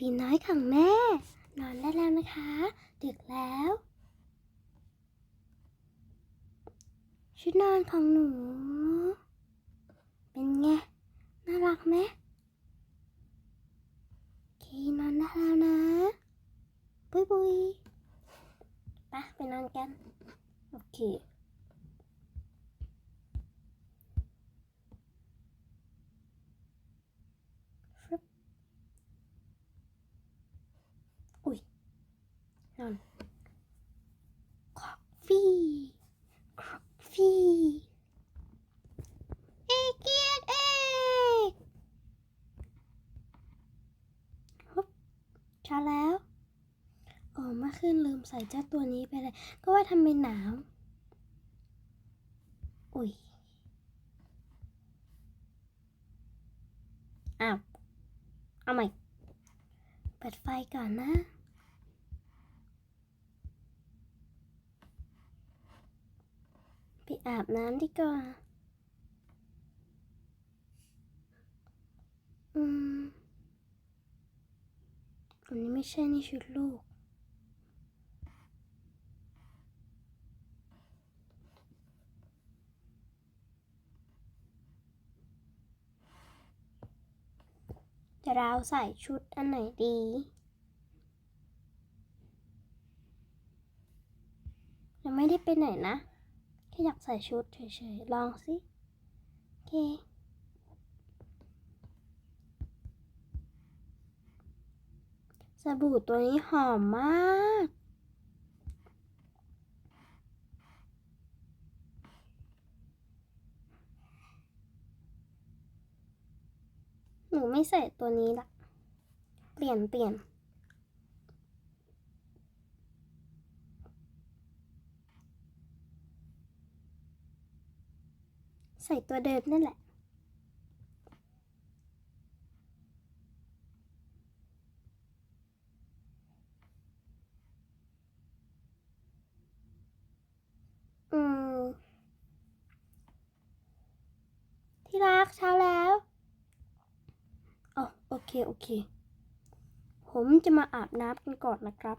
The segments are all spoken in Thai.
บีน้อยของแม่ นอนได้แล้วนะคะ ดึกแล้ว ชุดนอนของหนู เป็นไง น่ารักไหมโอเคนอนได้แล้วนะ บุยบุยไปไปนอนกัน โอเค ฟรึบอุ้ย นอนคอฟฟี่คอฟฟี่เอกเกียกเอกฮึบช้าแล้วอ๋อเมื่อคืนลืมใส่เจ้าตัวนี้ไปเลย ก็ว่าทำเป็นหนาวอุ้ยอ้าว เอาใหม่ เปิดไฟก่อนนะ ไป อาบน้ำดีกว่า อืมอันนี้ไม่ใช่นี่ชุดลูก จะเราใส่ชุดอันไหนดียังไม่ได้ไปไหนนะ แค่อยากใส่ชุดเฉยๆ ลองสิโอเคสบู่ตัวนี้หอมมากหนูไม่ใส่ตัวนี้ละ เปลี่ยนเปลี่ยน ใส่ตัวเดิมนั่นแหละ อืม ที่รักเช้าแล้วอ๋อโอเค โอเค ผมจะมาอาบน้ำกันก่อนนะครับ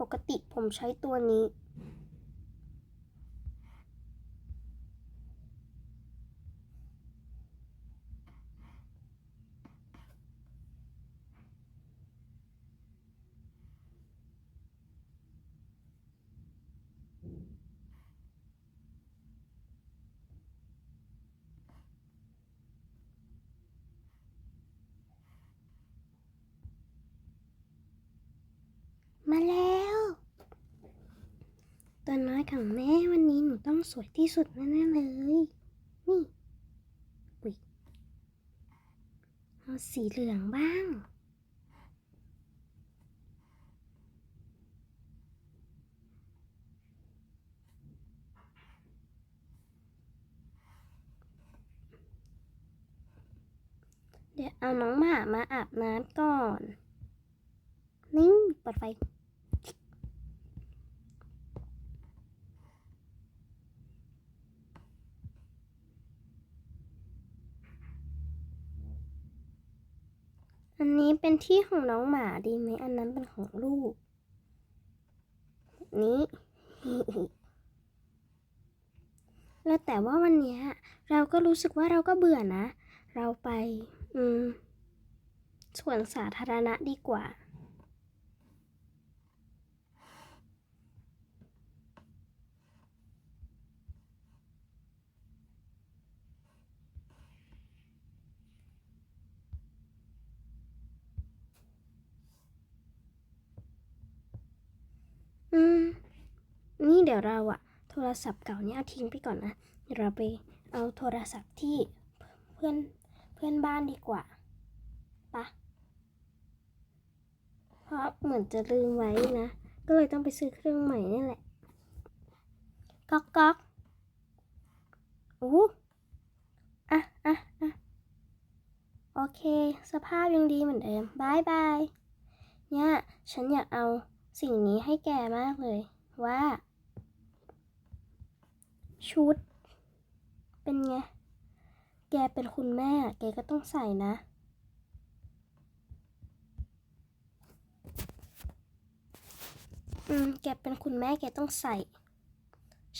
ปกติผมใช้ตัวนี้ มาแล้ว ตัวน้อยของแม่วันนี้หนูต้องสวยที่สุดแน่ๆเลย นี่อุ๊ยเอาสีเหลืองบ้างเดี๋ยวเอาน้องหมามาอาบน้ำก่อนนี่เปิดไฟ อันนี้เป็นที่ของน้องหมาดีไหม อันนั้นเป็นของลูก นี้ แล้วแต่ว่าวันนี้เราก็รู้สึกว่าเราก็เบื่อนะ เราไป อืมสวนสาธารณะดีกว่า อืม นี่เดี๋ยวเราอะโทรศัพท์เก่าเนี้เอาทิ้งไปก่อนนะเดี๋ยวเราไปเอาโทรศัพท์ที่เพื่อนเพื่อนบ้านดีกว่าปะเพราะเหมือนจะลืมไว้นะ ก็เลยต้องไปซื้อเครื่องใหม่นี่แหละ ก๊อกก๊อกโอ้อะอะอะโอเค สภาพยังดีเหมือนเดิมบายบาย เนี่ย ฉันอยากเอา สิ่งนี้ให้แกมากเลย ว่า ชุด เป็นไง แกเป็นคุณแม่อะแกก็ต้องใส่นะ อืม แกเป็นคุณแม่แกต้องใส่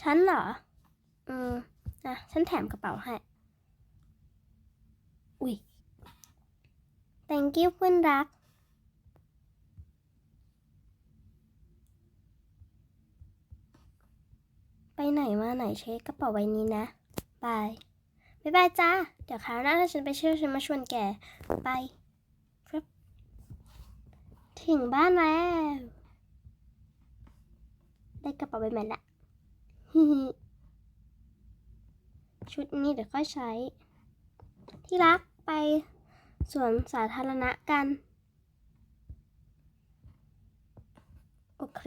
ฉันเหรอ อืมอะฉันแถมกระเป๋าให้ อุ้ย thank you เพื่อนรัก ไปไหนมาไหนเช็คกระเป๋าใบนี้นะ บายบ๊ายบายจ้า เดี๋ยวคราวหน้าถ้าฉันไปเชื่อฉันมาชวนแกไปครับ ถึงบ้านแล้ว ได้กระเป๋าใบใหม่ละฮิฮิชุดนี้เดี๋ยวค่อยใช้ ที่รักไปสวนสาธารณะกัน โอเค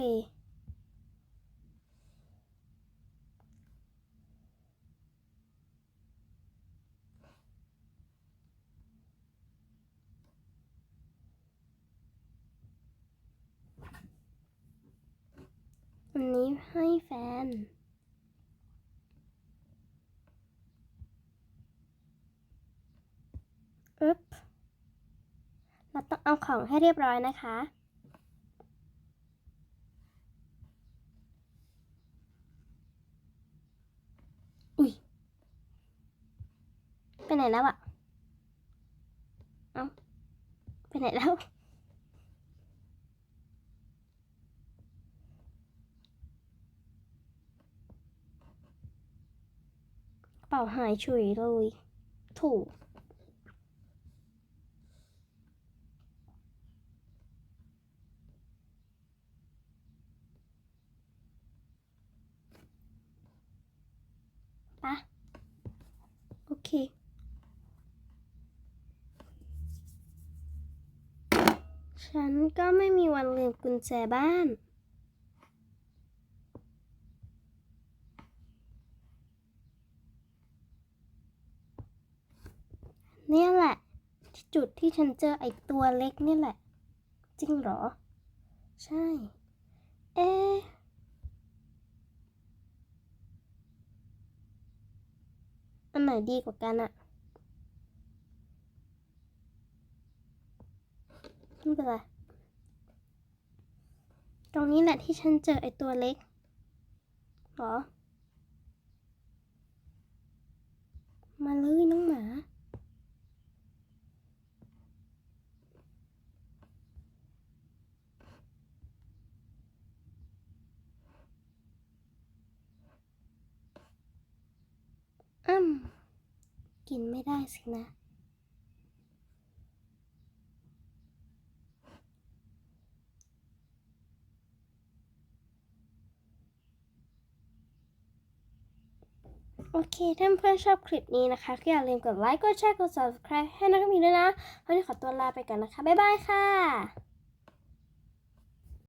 อันนี้ให้แฟน อึ๊บ เราต้องเอาของให้เรียบร้อยนะคะอุ้ยไปไหนแล้วอะเอ้าไปไหนแล้ว กระ เป๋าหายฉุยเลย ถูก ปะ โอเคฉันก็ไม่มีวันลืมกุญแจบ้าน เนี่ยแหละ จุดที่ฉันเจอไอ้ตัวเล็กนี่แหละ จริงเหรอ ใช่ เอ๊อันไหนดีกว่ากันอะไม่เป็นไร ตรงนี้แหละที่ฉันเจอไอตัวเล็ก หรอ มาเลยน้องหมา กินไม่ได้สินะ โอเคถ้าเพื่อนชอบคลิปนี้นะคะ ก็อย่าลืมกดไลค์ กดแชร์ กด subscribe ให้นักมีด้วยนะ วันนี้ขอตัวลาไปก่อนนะคะ บ๊ายบายค่ะ